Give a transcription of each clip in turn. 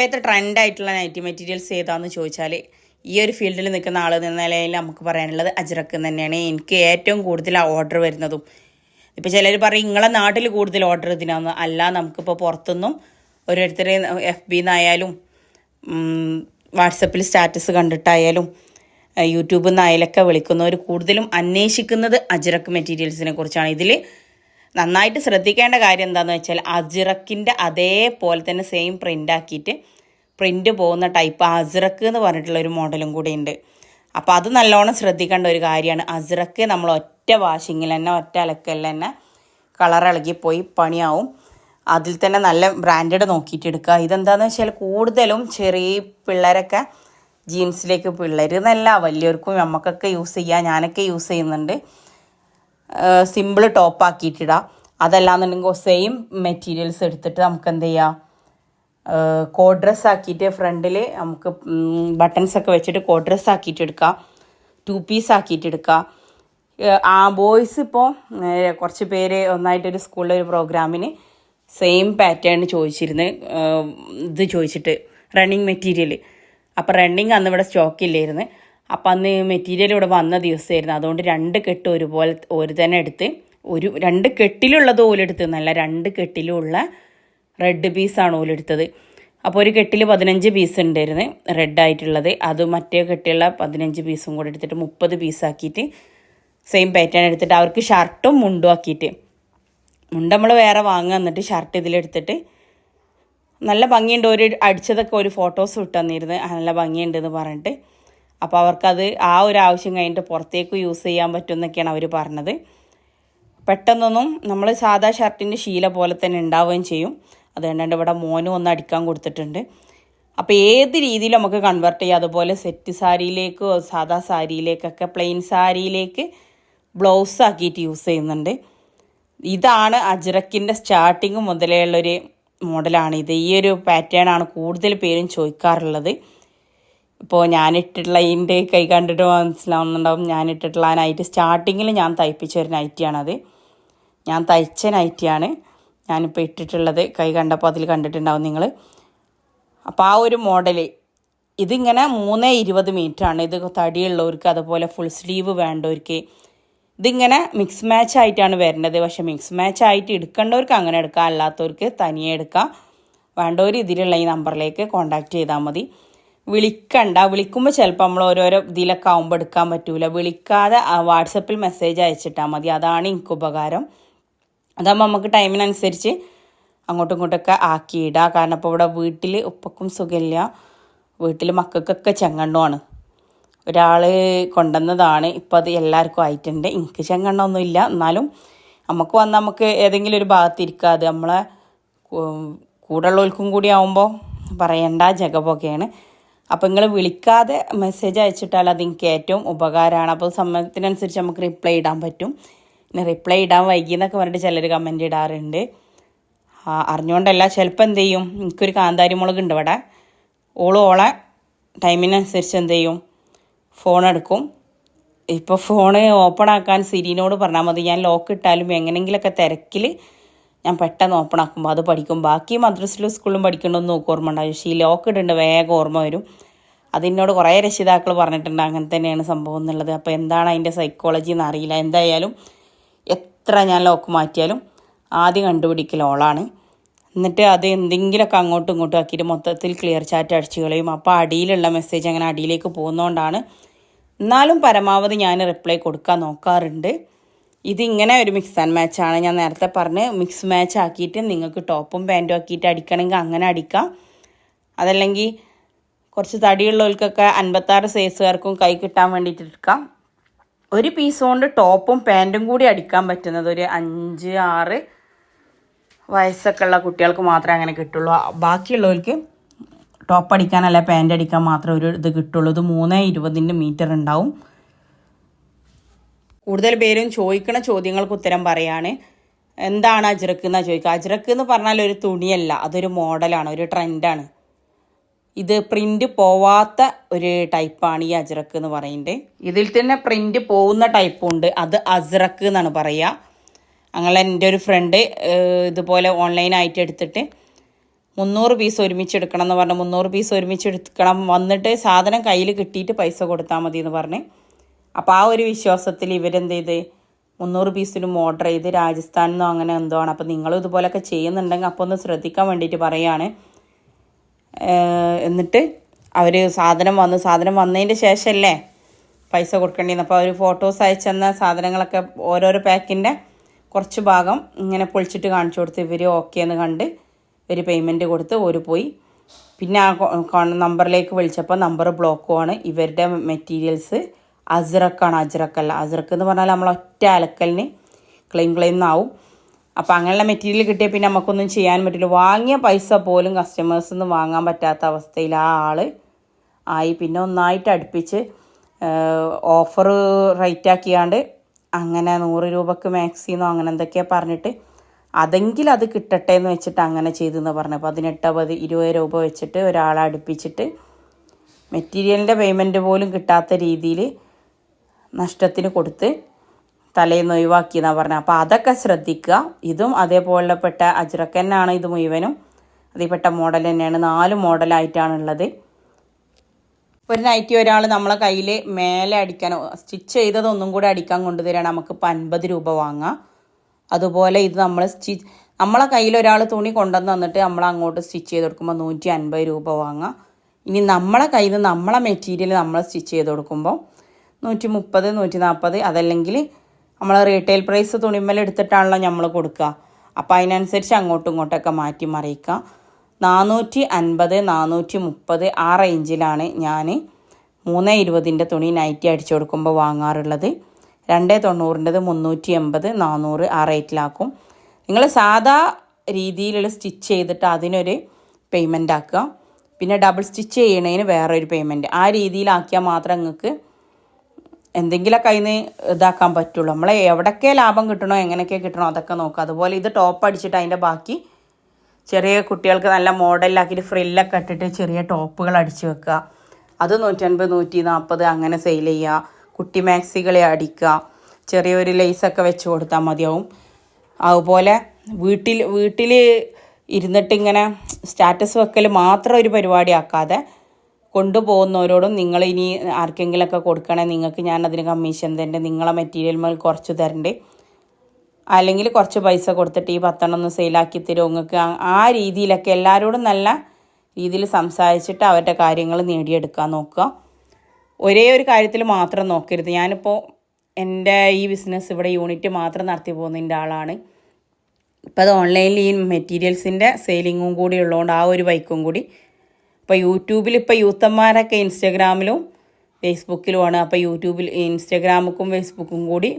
ഇപ്പോഴത്തെ ട്രെൻഡായിട്ടുള്ള nightie materials ഏതാന്ന് ചോദിച്ചാൽ ഈ ഒരു ഫീൽഡിൽ നിൽക്കുന്ന ആൾ എന്ന നിലയിൽ നമുക്ക് പറയാനുള്ളത് അജ്രക്ക് തന്നെയാണ്. എനിക്ക് ഏറ്റവും കൂടുതൽ ഓർഡർ വരുന്നതും. ഇപ്പോൾ ചിലർ പറയും നിങ്ങളെ നാട്ടിൽ കൂടുതൽ ഓർഡർ ഇതിനാന്ന്. അല്ല നമുക്കിപ്പോൾ പുറത്തുനിന്നും ഓരോരുത്തരെ എഫ് ബിന്നായാലും വാട്സപ്പിൽ സ്റ്റാറ്റസ് കണ്ടിട്ടായാലും യൂട്യൂബിൽ നിന്നായാലൊക്കെ വിളിക്കുന്നവർ കൂടുതലും അന്വേഷിക്കുന്നത് അജ്രക്ക് മെറ്റീരിയൽസിനെ കുറിച്ചാണ്. ഇതിൽ നന്നായിട്ട് ശ്രദ്ധിക്കേണ്ട കാര്യം എന്താണെന്ന് വെച്ചാൽ അജിറക്കിന്റെ അതേപോലെ തന്നെ സെയിം പ്രിന്റ് ആക്കിയിട്ട് പ്രിന്റ് പോകുന്ന ടൈപ്പ് അജിറക്ക് എന്ന് പറഞ്ഞിട്ടുള്ള ഒരു മോഡലും കൂടി ഉണ്ട്. അപ്പോൾ അത് നല്ലോണം ശ്രദ്ധിക്കേണ്ട ഒരു കാര്യമാണ്. അജിറക്ക് നമ്മൾ ഒറ്റ വാഷിങ്ങിൽ തന്നെ ഒറ്റ അലക്കലിൽ തന്നെ കളർ പോയി പണിയാവും. അതിൽ തന്നെ നല്ല ബ്രാൻഡഡ് നോക്കിയിട്ട് എടുക്കുക. ഇതെന്താണെന്ന് വെച്ചാൽ കൂടുതലും ചെറിയ പിള്ളേരൊക്കെ ജീൻസിലേക്ക് പിള്ളേർ എന്നല്ല വലിയവർക്കും നമുക്കൊക്കെ യൂസ് ചെയ്യാം. ഞാനൊക്കെ യൂസ് ചെയ്യുന്നുണ്ട്. സിമ്പിൾ ടോപ്പ് ആക്കിയിട്ടിടാം. അതല്ലാന്നുണ്ടെങ്കിൽ സെയിം മെറ്റീരിയൽസ് എടുത്തിട്ട് നമുക്ക് എന്ത് ചെയ്യാം കോഡ് ഡ്രസ് ആക്കിയിട്ട് ഫ്രണ്ടിൽ നമുക്ക് ബട്ടൺസ് ഒക്കെ വെച്ചിട്ട് കോഡ് ഡ്രസ് ആക്കിയിട്ട് എടുക്കാം. ടു പീസ് ആക്കിയിട്ട് എടുക്കാം. ആ ബോയ്സ് ഇപ്പോൾ കുറച്ച് പേര് ഒന്നായിട്ടൊരു സ്കൂളിലെ ഒരു പ്രോഗ്രാമിന് സെയിം പാറ്റേൺ ചോദിച്ചിരുന്നു ഇത് ചോദിച്ചിട്ട് റണ്ണിങ് മെറ്റീരിയൽ അപ്പോൾ റണ്ണിങ് അന്ന് ഇവിടെ സ്റ്റോക്കില്ലായിരുന്നു അപ്പം അന്ന് മെറ്റീരിയൽ ഇവിടെ വന്ന ദിവസമായിരുന്നു. അതുകൊണ്ട് രണ്ട് കെട്ട് ഒരുപോലെ ഒരു തന്നെ എടുത്ത് ഒരു രണ്ട് കെട്ടിലുള്ളത് ഓലെടുത്ത് എന്നല്ല രണ്ട് കെട്ടിലുള്ള റെഡ് പീസാണ് ഓലെടുത്തത് അപ്പോൾ ഒരു കെട്ടിൽ പതിനഞ്ച് പീസ് ഉണ്ടായിരുന്നു റെഡ് ആയിട്ടുള്ളത്. അത് മറ്റേ കെട്ടിലുള്ള പതിനഞ്ച് പീസും കൂടെ എടുത്തിട്ട് മുപ്പത് പീസാക്കിയിട്ട് സെയിം പാറ്റേൺ എടുത്തിട്ട് അവർക്ക് ഷർട്ടും മുണ്ടും ആക്കിയിട്ട്. മുണ്ട് നമ്മൾ വേറെ വാങ്ങുക എന്നിട്ട് ഷർട്ട് ഇതിലെടുത്തിട്ട് നല്ല ഭംഗിയുണ്ട്. ഒരു അടിച്ചതൊക്കെ ഒരു ഫോട്ടോസ് വിട്ടു തന്നിരുന്നു. നല്ല ഭംഗിയുണ്ടെന്ന് പറഞ്ഞിട്ട്. അപ്പോൾ അവർക്കത് ആ ഒരു ആവശ്യം കഴിഞ്ഞിട്ട് പുറത്തേക്ക് യൂസ് ചെയ്യാൻ പറ്റും എന്നൊക്കെയാണ് അവർ പറഞ്ഞത്. പെട്ടെന്നൊന്നും നമ്മൾ സാധാ ഷർട്ടിന്റെ ശീല പോലെ തന്നെ ഉണ്ടാവുകയും ചെയ്യും. അതുകൊണ്ടാണ് ഇവിടെ മോനും ഒന്ന് അടിക്കാൻ കൊടുത്തിട്ടുണ്ട്. അപ്പോൾ ഏത് രീതിയിൽ നമുക്ക് കൺവേർട്ട് ചെയ്യാം. അതുപോലെ സെറ്റ് സാരിയിലേക്കോ സാധാ സാരിയിലേക്കൊക്കെ പ്ലെയിൻ സാരിയിലേക്ക് ബ്ലൗസ് ആക്കിയിട്ട് യൂസ് ചെയ്യുന്നുണ്ട്. ഇതാണ് അജ്രക്കിന്റെ സ്റ്റാർട്ടിങ് മുതലേ ഉള്ളൊരു മോഡലാണ് ഇത് ഈ ഒരു പാറ്റേൺ ആണ് കൂടുതൽ പേരും ചോദിക്കാറുള്ളത്. ഇപ്പോൾ ഞാനിട്ടിട്ടുള്ള ഇതിന്റെ കൈ കണ്ടിട്ട് മനസ്സിലാവുന്നുണ്ടാവും. ഞാനിട്ടിട്ടുള്ള ആ നൈറ്റ് സ്റ്റാർട്ടിങ്ങിൽ ഞാൻ തയ്പ്പിച്ച ഒരു നൈറ്റിയാണത് ഞാൻ തയ്ച്ച നൈറ്റിയാണ് ഞാനിപ്പോൾ ഇട്ടിട്ടുള്ളത് കൈ കണ്ടപ്പോൾ അതിൽ കണ്ടിട്ടുണ്ടാവും നിങ്ങൾ അപ്പോൾ ആ ഒരു മോഡൽ ഇതിങ്ങനെ മൂന്ന് ഇരുപത് ആണ്. ഇത് തടിയുള്ളവർക്ക് അതുപോലെ ഫുൾ സ്ലീവ് വേണ്ടവർക്ക് ഇതിങ്ങനെ മിക്സ് മാച്ച് ആയിട്ടാണ് വരേണ്ടത് പക്ഷേ മിക്സ് മാച്ച് ആയിട്ട് എടുക്കേണ്ടവർക്ക് അങ്ങനെ എടുക്കാം. അല്ലാത്തവർക്ക് തനിയെ എടുക്കാം. വേണ്ടവർ ഇതിലുള്ള ഈ നമ്പറിലേക്ക് കോൺടാക്റ്റ് ചെയ്താൽ മതി. വിളിക്കണ്ട. വിളിക്കുമ്പോൾ ചിലപ്പോൾ നമ്മൾ ഓരോരോ ഇതിലൊക്കെ ആകുമ്പോൾ എടുക്കാൻ പറ്റൂല. വിളിക്കാതെ വാട്സപ്പിൽ മെസ്സേജ് അയച്ചിട്ടാൽ മതി. അതാണ് എനിക്ക് ഉപകാരം. അതാകുമ്പോൾ നമുക്ക് ടൈമിനനുസരിച്ച് അങ്ങോട്ടും ഇങ്ങോട്ടൊക്കെ ആക്കിയിടുക കാരണം ഇപ്പോൾ ഇവിടെ വീട്ടിൽ ഉപ്പക്കും സുഖമില്ല. വീട്ടിൽ മക്കൾക്കൊക്കെ ചെങ്ങണ്ണമാണ് ഒരാൾ കൊണ്ടുവന്നതാണ്. ഇപ്പോൾ അത് എല്ലാവർക്കും ആയിട്ടുണ്ട്. എനിക്ക് ചെങ്ങണ്ണൊന്നുമില്ല എന്നാലും നമുക്ക് വന്ന് നമുക്ക് ഏതെങ്കിലും ഒരു ഭാഗത്തിരിക്കാതെ നമ്മളെ നമ്മളെ കൂടുള്ളവർക്കും കൂടി ആവുമ്പോൾ പറയണ്ട. ജഗപൊക്കെയാണ് അപ്പോൾ നിങ്ങൾ വിളിക്കാതെ മെസ്സേജ് അയച്ചിട്ടാൽ അത് എനിക്ക് ഏറ്റവും ഉപകാരമാണ്. അപ്പോൾ സമയത്തിനനുസരിച്ച് നമുക്ക് റിപ്ലൈ ഇടാൻ പറ്റും. പിന്നെ റിപ്ലൈ ഇടാൻ വൈകി എന്നൊക്കെ പറഞ്ഞിട്ട് ചിലർ കമന്റ് ഇടാറുണ്ട്. അറിഞ്ഞുകൊണ്ടല്ല ചിലപ്പോൾ എന്ത് ചെയ്യും? എനിക്കൊരു കാന്താരി മുളക് ഉണ്ട് ഇവിടെ. ഓളും ഓളെ ടൈമിനനുസരിച്ച് എന്ത് ചെയ്യും? ഫോൺ എടുക്കും. ഇപ്പോൾ ഫോണ് ഓപ്പൺ ആക്കാൻ സിരിനോട് പറഞ്ഞാൽ മതി. ഞാൻ ലോക്ക് ഇട്ടാലും എങ്ങനെയെങ്കിലുമൊക്കെ തിരക്കിൽ ഞാൻ പെട്ടെന്ന് ഓപ്പൺ ആക്കുമ്പോൾ അത് പഠിക്കും. ബാക്കി മദ്രസിലും സ്കൂളിലും പഠിക്കണമെന്ന് നോക്കും ഓർമ്മ ഉണ്ടാവും. പക്ഷേ ഈ ലോക്ക് ഇടുന്നുണ്ട് വേഗം ഓർമ്മ വരും. അതിനോട് കുറേ രക്ഷിതാക്കൾ പറഞ്ഞിട്ടുണ്ട് അങ്ങനെ തന്നെയാണ് സംഭവം എന്നുള്ളത്. അപ്പോൾ എന്താണ് അതിന്റെ സൈക്കോളജി എന്ന് അറിയില്ല. എന്തായാലും എത്ര ഞാൻ ലോക്ക് മാറ്റിയാലും ആദ്യം കണ്ടുപിടിക്കൽ ഓളാണ്. എന്നിട്ട് അത് എന്തെങ്കിലുമൊക്കെ അങ്ങോട്ടും ഇങ്ങോട്ടും ആക്കിയിട്ട് മൊത്തത്തിൽ ക്ലിയർ ചാറ്റ് അടിച്ചു കളയും. അപ്പോൾ അടിയിലുള്ള മെസ്സേജ് അങ്ങനെ അടിയിലേക്ക് പോകുന്നതുകൊണ്ടാണ് എന്നാലും പരമാവധി ഞാൻ റിപ്ലൈ കൊടുക്കാൻ നോക്കാറുണ്ട്. ഇതിങ്ങനെ ഒരു മിക്സ് ആൻഡ് മാച്ച് ആണ്. ഞാൻ നേരത്തെ പറഞ്ഞ് മിക്സ് മാച്ച് ആക്കിയിട്ട് നിങ്ങൾക്ക് ടോപ്പും പാന്റും ആക്കിയിട്ട് അടിക്കണമെങ്കിൽ അങ്ങനെ അടിക്കാം. അതല്ലെങ്കിൽ കുറച്ച് തടിയുള്ളവർക്കൊക്കെ അൻപത്താറ് സൈസുകാർക്കും കൈ കിട്ടാൻ വേണ്ടിയിട്ട് എടുക്കാം. ഒരു പീസ് കൊണ്ട് ടോപ്പും പാന്റും കൂടി അടിക്കാൻ പറ്റുന്നത് ഒരു അഞ്ച് ആറ് വയസ്സൊക്കെ ഉള്ള കുട്ടികൾക്ക് മാത്രമേ അങ്ങനെ കിട്ടുള്ളൂ. ബാക്കിയുള്ളവർക്ക് ടോപ്പ് അടിക്കാനല്ല പാന്റ് അടിക്കാൻ മാത്രമേ ഒരു ഇത് കിട്ടുള്ളൂ. ഇത് മൂന്ന് ഇരുപതിന്റെ മീറ്റർ ഉണ്ടാവും. കൂടുതൽ പേരും ചോദിക്കുന്ന ചോദ്യങ്ങൾക്ക് ഉത്തരം പറയാണ്. എന്താണ് അജ്രക്ക് എന്നാ ചോദിക്കുക? അജ്രക്ക് എന്ന് പറഞ്ഞാൽ ഒരു തുണിയല്ല അതൊരു മോഡലാണ് ഒരു ട്രെൻഡാണ്. ഇത് പ്രിന്റ് പോവാത്ത ഒരു ടൈപ്പാണ് ഈ അജ്രക്ക് എന്ന് പറയുന്നത്. ഇതിൽ തന്നെ പ്രിന്റ് പോകുന്ന ടൈപ്പും ഉണ്ട് അത് അസ്രക്ക് എന്നാണ് പറയുക. അങ്ങനെ എന്റെ ഒരു ഫ്രണ്ട് ഇതുപോലെ ഓൺലൈനായിട്ട് എടുത്തിട്ട് മുന്നൂറ് പീസ് ഒരുമിച്ച് എടുക്കണം എന്ന് പറഞ്ഞു. മുന്നൂറ് പീസ് ഒരുമിച്ച് എടുക്കണം വന്നിട്ട് സാധനം കയ്യിൽ കിട്ടിയിട്ട് പൈസ കൊടുത്താൽ മതി എന്ന് പറഞ്ഞ്. അപ്പോൾ ആ ഒരു വിശ്വാസത്തിൽ ഇവരെന്ത് ചെയ്ത്? മുന്നൂറ് പീസിനും ഓർഡർ ചെയ്ത് രാജസ്ഥാനിൽ നിന്നോ അങ്ങനെ എന്തോ ആണ്. അപ്പോൾ നിങ്ങളും ഇതുപോലൊക്കെ ചെയ്യുന്നുണ്ടെങ്കിൽ അപ്പോൾ ഒന്ന് ശ്രദ്ധിക്കാൻ വേണ്ടിയിട്ട് പറയുകയാണ് എന്നിട്ട് അവർ സാധനം വന്നു സാധനം വന്നതിന്റെ ശേഷമല്ലേ പൈസ കൊടുക്കേണ്ടിയിരുന്നു അപ്പോൾ അവർ ഫോട്ടോസ് അയച്ചെന്ന സാധനങ്ങളൊക്കെ ഓരോരോ പാക്കിന്റെ കുറച്ച് ഭാഗം ഇങ്ങനെ പൊളിച്ചിട്ട് കാണിച്ചു കൊടുത്ത് ഇവർ ഓക്കെ എന്ന് കണ്ട് ഇവർ പേയ്മെന്റ് കൊടുത്ത് ഒരു പോയി. പിന്നെ ആ നമ്പറിലേക്ക് വിളിച്ചപ്പോൾ നമ്പർ ബ്ലോക്കുമാണ് ഇവരുടെ മെറ്റീരിയൽസ് അജ്രക്കാണ് അജ്രക്കല്ല. അസ്രക്ക് എന്ന് പറഞ്ഞാൽ നമ്മൾ ഒറ്റ അലക്കലിന് ക്ലെയിം ക്ലെയിം എന്നാവും അപ്പോൾ അങ്ങനെയുള്ള മെറ്റീരിയൽ കിട്ടിയാൽ പിന്നെ നമുക്കൊന്നും ചെയ്യാൻ പറ്റില്ല. വാങ്ങിയ പൈസ പോലും കസ്റ്റമേഴ്സിൽ വാങ്ങാൻ പറ്റാത്ത അവസ്ഥയിൽ ആ ആൾ ആയി. പിന്നെ ഒന്നായിട്ട് അടുപ്പിച്ച് ഓഫർ റൈറ്റ് ആക്കിയാണ്ട് അങ്ങനെ നൂറ് രൂപക്ക് മാക്സിന്നോ അങ്ങനെ എന്തൊക്കെയാ പറഞ്ഞിട്ട് അതെങ്കിൽ അത് കിട്ടട്ടെ എന്ന് വെച്ചിട്ട് അങ്ങനെ ചെയ്തെന്ന് പറഞ്ഞു. പതിനെട്ട് പതി ഇരുപത് രൂപ വെച്ചിട്ട് ഒരാളെ അടുപ്പിച്ചിട്ട് മെറ്റീരിയലിന്റെ പേയ്മെന്റ് പോലും കിട്ടാത്ത രീതിയിൽ നഷ്ടത്തിന് കൊടുത്ത് തലേന്ന് ഒഴിവാക്കിയെന്നാണ് പറഞ്ഞത് അപ്പോൾ അതൊക്കെ ശ്രദ്ധിക്കുക. ഇതും അതേപോലെപ്പെട്ട അജ്രക്കന്നാണ് ഇത് മുഴുവനും. അതിൽപ്പെട്ട മോഡൽ തന്നെയാണ്. നാല് മോഡലായിട്ടാണുള്ളത്. ഒരു നൈറ്റി ഒരാൾ നമ്മളെ കയ്യിൽ മേലെ അടിക്കാൻ സ്റ്റിച്ച് ചെയ്തതൊന്നും കൂടെ അടിക്കാൻ കൊണ്ടുതരാണ് നമുക്ക് ഇപ്പം അൻപത് രൂപ വാങ്ങാം. അതുപോലെ ഇത് നമ്മൾ സ്റ്റിച്ച് നമ്മളെ കയ്യിൽ ഒരാൾ തുണി കൊണ്ടുവന്ന് തന്നിട്ട് നമ്മൾ അങ്ങോട്ട് സ്റ്റിച്ച് ചെയ്ത് കൊടുക്കുമ്പോൾ നൂറ്റി അൻപത് രൂപ വാങ്ങാം. ഇനി നമ്മളെ കയ്യിൽ നിന്ന് നമ്മളെ മെറ്റീരിയൽ നമ്മൾ സ്റ്റിച്ച് ചെയ്ത് കൊടുക്കുമ്പോൾ നൂറ്റി മുപ്പത് നൂറ്റി നാൽപ്പത് അതല്ലെങ്കിൽ നമ്മൾ റീറ്റെയിൽ പ്രൈസ് തുണിമേൽ എടുത്തിട്ടാണല്ലോ നമ്മൾ കൊടുക്കുക. അപ്പോൾ അതിനനുസരിച്ച് അങ്ങോട്ടും ഇങ്ങോട്ടൊക്കെ മാറ്റി മറിയിക്കുക. നാനൂറ്റി അൻപത് നാനൂറ്റി മുപ്പത് ആ റേഞ്ചിലാണ് ഞാൻ മൂന്ന് ഇരുപതിന്റെ തുണി നൈറ്റി അടിച്ചു കൊടുക്കുമ്പോൾ വാങ്ങാറുള്ളത്. രണ്ട് തൊണ്ണൂറിന്റെത് മുന്നൂറ്റി എൺപത് നാനൂറ് ആ റേറ്റിലാക്കും നിങ്ങൾ സാധാ രീതിയിലുള്ള സ്റ്റിച്ച് ചെയ്തിട്ട് അതിനൊരു പേയ്മെന്റ് ആക്കുക. പിന്നെ ഡബിൾ സ്റ്റിച്ച് ചെയ്യണതിന് വേറൊരു പേയ്മെന്റ് ആ രീതിയിലാക്കിയാൽ മാത്രം നിങ്ങൾക്ക് എന്തെങ്കിലുമൊക്കെ അതിന് ഇതാക്കാൻ പറ്റുള്ളൂ. നമ്മളെ എവിടൊക്കെ ലാഭം കിട്ടണോ എങ്ങനെയൊക്കെ കിട്ടണോ അതൊക്കെ നോക്കുക അതുപോലെ ഇത് ടോപ്പ് അടിച്ചിട്ട് അതിന്റെ ബാക്കി ചെറിയ കുട്ടികൾക്ക് നല്ല മോഡലിലാക്കിയിട്ട് ഫ്രില്ലൊക്കെ ഇട്ടിട്ട് ചെറിയ ടോപ്പുകൾ അടിച്ചു വെക്കുക. അത് നൂറ്റൻപത് നൂറ്റി നാൽപ്പത് അങ്ങനെ സെയിൽ ചെയ്യുക. കുട്ടി മാക്സികളെ അടിക്കുക. ചെറിയൊരു ലേസൊക്കെ വെച്ച് കൊടുത്താൽ മതിയാവും. അതുപോലെ വീട്ടിൽ വീട്ടിൽ ഇരുന്നിട്ട് ഇങ്ങനെ സ്റ്റാറ്റസ് വെക്കൽ മാത്രം ഒരു പരിപാടി ആക്കാതെ കൊണ്ടുപോകുന്നവരോടും നിങ്ങൾ ഇനി ആർക്കെങ്കിലുമൊക്കെ കൊടുക്കണേ നിങ്ങൾക്ക് ഞാൻ അതിന് കമ്മീഷൻ തരണ്ട് നിങ്ങളെ മെറ്റീരിയൽ മേൽ കുറച്ച് തരണ്ട്. അല്ലെങ്കിൽ കുറച്ച് പൈസ കൊടുത്തിട്ട് ഈ പത്തെണ്ണം ഒന്ന് സെയിലാക്കി തരുമോ? നിങ്ങൾക്ക് ആ രീതിയിലൊക്കെ എല്ലാവരോടും നല്ല രീതിയിൽ സംസാരിച്ചിട്ട് അവരുടെ കാര്യങ്ങൾ നേടിയെടുക്കാൻ നോക്കുക. ഒരേ ഒരു കാര്യത്തിൽ മാത്രം നോക്കരുത്. ഞാനിപ്പോൾ എന്റെ ഈ ബിസിനസ് ഇവിടെ യൂണിറ്റ് മാത്രം നടത്തി പോകുന്നതിന്റെ ആളാണ്. ഇപ്പോൾ അത് ഓൺലൈനിൽ ഈ മെറ്റീരിയൽസിന്റെ സെയിലിങ്ങും കൂടി ഉള്ളതുകൊണ്ട് ആ ഒരു ബൈക്കും കൂടി ഇപ്പോൾ യൂട്യൂബിൽ ഇപ്പോൾ യൂത്തന്മാരൊക്കെ ഇൻസ്റ്റഗ്രാമിലും ഫേസ്ബുക്കിലുമാണ്. അപ്പോൾ യൂട്യൂബിൽ ഇൻസ്റ്റഗ്രാമുക്കും ഫേസ്ബുക്കും കൂടി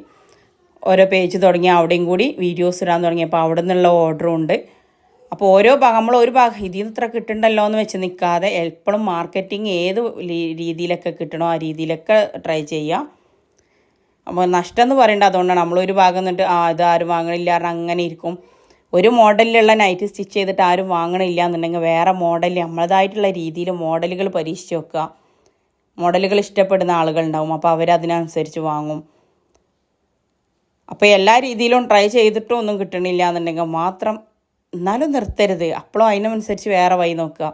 ഓരോ പേജ് തുടങ്ങി അവിടെയും കൂടി വീഡിയോസ് ഇടാൻ തുടങ്ങി. അപ്പോൾ അവിടെ നിന്നുള്ള ഓർഡറും ഉണ്ട്. അപ്പോൾ ഓരോ ഭാഗം നമ്മൾ ഒരു ഭാഗം ഇതിൽ നിന്ന് ഇത്ര കിട്ടണ്ടല്ലോ എന്ന് വെച്ച് നിൽക്കാതെ എപ്പോഴും മാർക്കറ്റിംഗ് ഏത് രീതിയിലൊക്കെ കിട്ടണോ ആ രീതിയിലൊക്കെ ട്രൈ ചെയ്യുക അപ്പോൾ നഷ്ടം എന്ന് പറയേണ്ട അതുകൊണ്ടാണ് നമ്മളൊരു ഭാഗം നിന്നിട്ട് ആ ഇത് ആരും വാങ്ങണില്ല അങ്ങനെ ഇരിക്കും. ഒരു മോഡലിലുള്ള നൈറ്റ് സ്റ്റിച്ച് ചെയ്തിട്ട് ആരും വാങ്ങണില്ല എന്നുണ്ടെങ്കിൽ വേറെ മോഡൽ നമ്മളതായിട്ടുള്ള രീതിയിൽ മോഡലുകൾ പരീക്ഷിച്ച് വെക്കുക. മോഡലുകൾ ഇഷ്ടപ്പെടുന്ന ആളുകളുണ്ടാവും അപ്പോൾ അവരതിനനുസരിച്ച് വാങ്ങും. അപ്പോൾ എല്ലാ രീതിയിലും ട്രൈ ചെയ്തിട്ടും ഒന്നും കിട്ടണില്ല എന്നുണ്ടെങ്കിൽ മാത്രം എന്നാലും നിർത്തരുത്. അപ്പോഴും അതിനനുസരിച്ച് വേറെ വഴി നോക്കുക.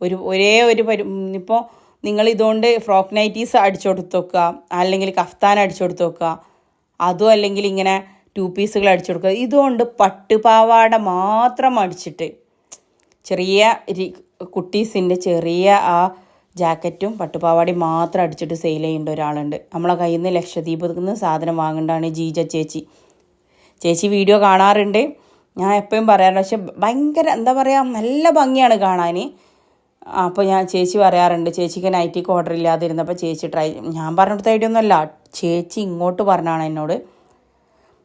ഒരു ഒരേ ഒരു പരി ഇപ്പോൾ നിങ്ങൾ ഇതുകൊണ്ട് ഫ്രോക്ക് നൈറ്റീസ് അടിച്ചു കൊടുത്തു വെക്കുക അല്ലെങ്കിൽ കഫ്താൻ അടിച്ചു കൊടുത്തു വെക്കുക. അതും അല്ലെങ്കിൽ ഇങ്ങനെ ടു പീസുകൾ അടിച്ചു കൊടുക്കുക. ഇതുകൊണ്ട് പട്ടുപാവാട മാത്രം അടിച്ചിട്ട് ചെറിയ കുട്ടീസിന്റെ ചെറിയ ആ ജാക്കറ്റും പട്ടുപാവാടി മാത്രം അടിച്ചിട്ട് സെയിൽ ചെയ്യേണ്ട ഒരാളുണ്ട്. നമ്മളെ കയ്യിൽ നിന്ന് ലക്ഷദ്വീപ് നിന്ന് സാധനം വാങ്ങേണ്ടതാണ് ജീജ ചേച്ചി. ചേച്ചി വീഡിയോ കാണാറുണ്ട്. ഞാൻ എപ്പോഴും പറയാറുണ്ട് പക്ഷെ ഭയങ്കര എന്താ പറയുക നല്ല ഭംഗിയാണ് കാണാൻ അപ്പോൾ ഞാൻ ചേച്ചി പറയാറുണ്ട് ചേച്ചിക്ക് നൈറ്റിക്ക് ഓർഡർ ഇല്ലാതിരുന്നപ്പോൾ ചേച്ചി ട്രൈ ഞാൻ പറഞ്ഞിടത്ത ഐഡിയ ഒന്നുമല്ല. ചേച്ചി ഇങ്ങോട്ട് പറഞ്ഞാണ് എന്നോട്.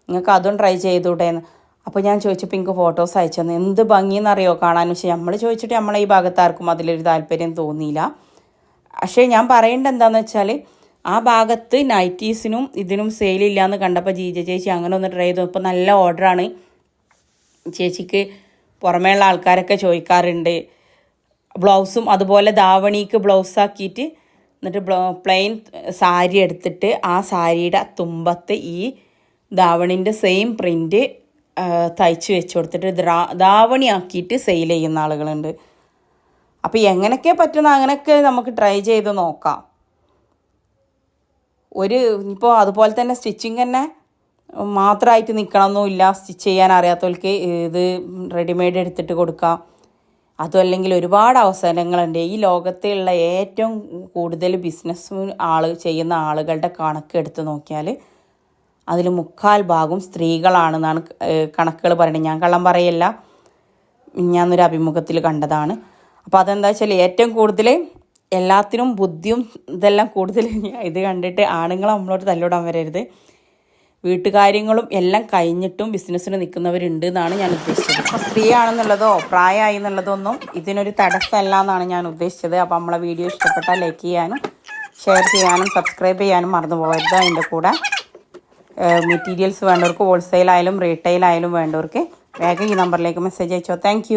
നിങ്ങൾക്ക് അതും ട്രൈ ചെയ്തൂടെ എന്ന് അപ്പോൾ ഞാൻ ചോദിച്ചപ്പോൾ എനിക്ക് ഫോട്ടോസ് അയച്ചു തന്നെ എന്ത് ഭംഗിയെന്നറിയോ കാണാൻ? പക്ഷേ നമ്മൾ ചോദിച്ചിട്ട് നമ്മളെ ഈ ഭാഗത്താർക്കും അതിലൊരു താല്പര്യം തോന്നിയില്ല. പക്ഷേ ഞാൻ പറയേണ്ട എന്താണെന്ന് വെച്ചാൽ ആ ഭാഗത്ത് നൈറ്റീസിനും ഇതിനും സെയിലില്ല എന്ന് കണ്ടപ്പോൾ ജീജ ചേച്ചി അങ്ങനെ ഒന്ന് ട്രൈ ചെയ്തു. ഇപ്പോൾ നല്ല ഓർഡറാണ് ചേച്ചിക്ക് പുറമേയുള്ള ആൾക്കാരൊക്കെ ചോദിക്കാറുണ്ട്. ബ്ലൗസും അതുപോലെ ധാവണിക്ക് ബ്ലൗസ് ആക്കിയിട്ട് എന്നിട്ട് പ്ലെയിൻ സാരി എടുത്തിട്ട് ആ സാരിയുടെ തുമ്പത്ത് ഈ ധാവണിന്റെ സെയിം പ്രിന്റ് തയ്ച്ച് വെച്ച് കൊടുത്തിട്ട് ദ്രാ ധാവണിയാക്കിയിട്ട് സെയിൽ ചെയ്യുന്ന ആളുകളുണ്ട്. അപ്പോൾ എങ്ങനെയൊക്കെ പറ്റുന്ന അങ്ങനെയൊക്കെ നമുക്ക് ട്രൈ ചെയ്ത് നോക്കാം. ഒരു ഇപ്പോൾ അതുപോലെ തന്നെ സ്റ്റിച്ചിങ് തന്നെ മാത്രമായിട്ട് നിൽക്കണമെന്നില്ല സ്റ്റിച്ച് ചെയ്യാൻ അറിയാത്തവർക്ക് ഇത് റെഡിമെയ്ഡ് എടുത്തിട്ട് കൊടുക്കാം. അതുമല്ലെങ്കിൽ ഒരുപാട് അവസരങ്ങളുണ്ട്. ഈ ലോകത്തിലുള്ള ഏറ്റവും കൂടുതൽ ബിസിനസ് ആൾ ചെയ്യുന്ന ആളുകളുടെ കണക്ക് എടുത്ത് നോക്കിയാൽ അതിൽ മുക്കാൽ ഭാഗവും സ്ത്രീകളാണെന്നാണ് കണക്കുകൾ പറയുന്നത്. ഞാൻ കള്ളം പറയല്ല. ഞാനൊരു അഭിമുഖത്തിൽ കണ്ടതാണ്. അപ്പോൾ അതെന്താ വെച്ചാൽ ഏറ്റവും കൂടുതൽ എല്ലാത്തിനും ബുദ്ധിയും ഇതെല്ലാം കൂടുതൽ ഇത് കണ്ടിട്ട് ആണുങ്ങൾ നമ്മളോട് തല്ലിടാൻ വരരുത്. വീട്ടുകാര്യങ്ങളും എല്ലാം കഴിഞ്ഞിട്ടും ബിസിനസ്സിന് നിൽക്കുന്നവരുണ്ട് എന്നാണ് ഞാൻ ഉദ്ദേശിച്ചത്. അപ്പോൾ സ്ത്രീയാണെന്നുള്ളതോ പ്രായമായി എന്നുള്ളതൊന്നും ഇതിനൊരു തടസ്സമല്ല എന്നാണ് ഞാൻ ഉദ്ദേശിച്ചത്. അപ്പോൾ നമ്മളെ വീഡിയോ ഇഷ്ടപ്പെട്ടാൽ ലൈക്ക് ചെയ്യാനും ഷെയർ ചെയ്യാനും സബ്സ്ക്രൈബ് ചെയ്യാനും മറന്നു പോകരുത് അതിന്റെ കൂടെ. മെറ്റീരിയൽസ് വേണ്ടവർക്ക് റീറ്റെയിൽ ആയാലും വേണ്ടവർക്ക് വേഗം ഈ നമ്പറിലേക്ക് മെസ്സേജ് അയച്ചോ. താങ്ക്